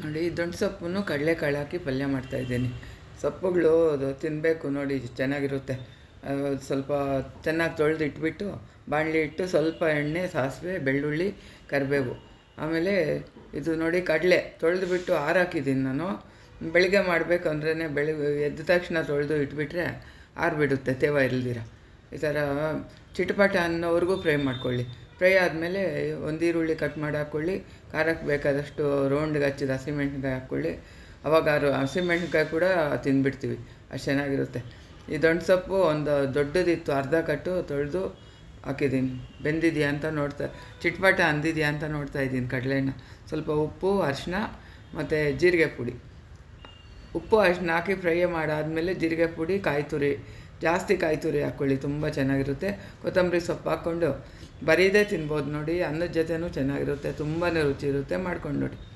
ನೋಡಿ ದೊಣ್ಣೆ ಸೊಪ್ಪನ್ನು ಕಡಲೆಕಾಳು ಹಾಕಿ ಪಲ್ಯ ಮಾಡ್ತಾಯಿದ್ದೀನಿ ಸೊಪ್ಪುಗಳು ಅದು ತಿನ್ನಬೇಕು ನೋಡಿ, ಚೆನ್ನಾಗಿರುತ್ತೆ. ಸ್ವಲ್ಪ ಚೆನ್ನಾಗಿ ತೊಳೆದು ಇಟ್ಬಿಟ್ಟು, ಬಾಣಲಿ ಇಟ್ಟು ಸ್ವಲ್ಪ ಎಣ್ಣೆ, ಸಾಸಿವೆ, ಬೆಳ್ಳುಳ್ಳಿ, ಕರಿಬೇವು. ಆಮೇಲೆ ಇದು ನೋಡಿ, ಕಡಲೆ ತೊಳೆದು ಬಿಟ್ಟು ಆರಾಕಿದ್ದೀನಿ ನಾನು. ಬೆಳಿಗ್ಗೆ ಮಾಡಬೇಕು ಅಂದ್ರೆ ಬೆಳಿಗ್ಗೆ ಎದ್ದ ತಕ್ಷಣ ತೊಳೆದು ಇಟ್ಬಿಟ್ರೆ ಆರಿಬಿಡುತ್ತೆ, ತೇವ ಇಲ್ದಿರ. ಈ ಥರ, ಚಿಟಪಟ ಅನ್ನೋವರೆಗೂ ಫ್ರೈ ಮಾಡ್ಕೊಳ್ಳಿ. ಫ್ರೈ ಆದಮೇಲೆ ಒಂದು ಈರುಳ್ಳಿ ಕಟ್ ಮಾಡಿ ಹಾಕ್ಕೊಳ್ಳಿ ಖಾರಕ್ಕೆ ಬೇಕಾದಷ್ಟು ರೌಂಡ್ಗೆ ಹಚ್ಚಿದ ಹಸಿಮೆಣ್ಸಿನ್ಕಾಯಿ ಹಾಕ್ಕೊಳ್ಳಿ ಅವಾಗ ಹಸಿಮೆಣ್ಸಿನ್ಕಾಯಿ ಕೂಡ ತಿಂದುಬಿಡ್ತೀವಿ. ಅಷ್ಟು ಚೆನ್ನಾಗಿರುತ್ತೆ. ಈ ದೊಣ್ಣೆ ಸೊಪ್ಪು ಒಂದು ದೊಡ್ಡದಿತ್ತು, ಅರ್ಧ ಕಟ್ಟು ತೊಳೆದು ಹಾಕಿದ್ದೀನಿ ಬೆಂದಿದೆಯಾ ಅಂತ ನೋಡ್ತಾ, ಚಿಟ್ಪಟ ಅಂದಿದೆಯಾ ಅಂತ ನೋಡ್ತಾ ಇದ್ದೀನಿ ಕಡಲೆನ ಸ್ವಲ್ಪ ಉಪ್ಪು ಅರಿಶಿನ ಮತ್ತು ಜೀರಿಗೆ ಪುಡಿ. ಉಪ್ಪು ಅರಿಶಿನ ಹಾಕಿ ಫ್ರೈ ಮಾಡಾದಮೇಲೆ ಜೀರಿಗೆ ಪುಡಿ ಕಾಯಿ ತುರಿ ಜಾಸ್ತಿ ಕಾಯಿ ತುರಿ ಹಾಕ್ಕೊಳ್ಳಿ ತುಂಬ ಚೆನ್ನಾಗಿರುತ್ತೆ. ಕೊತ್ತಂಬರಿ ಸೊಪ್ಪು ಹಾಕ್ಕೊಂಡು ಬರೀದೇ ತಿನ್ಬೋದು ನೋಡಿ ಅನ್ನದ ಜೊತೆನೂ ಚೆನ್ನಾಗಿರುತ್ತೆ ತುಂಬಾ ರುಚಿ ಇರುತ್ತೆ ಮಾಡ್ಕೊಂಡು ನೋಡಿ.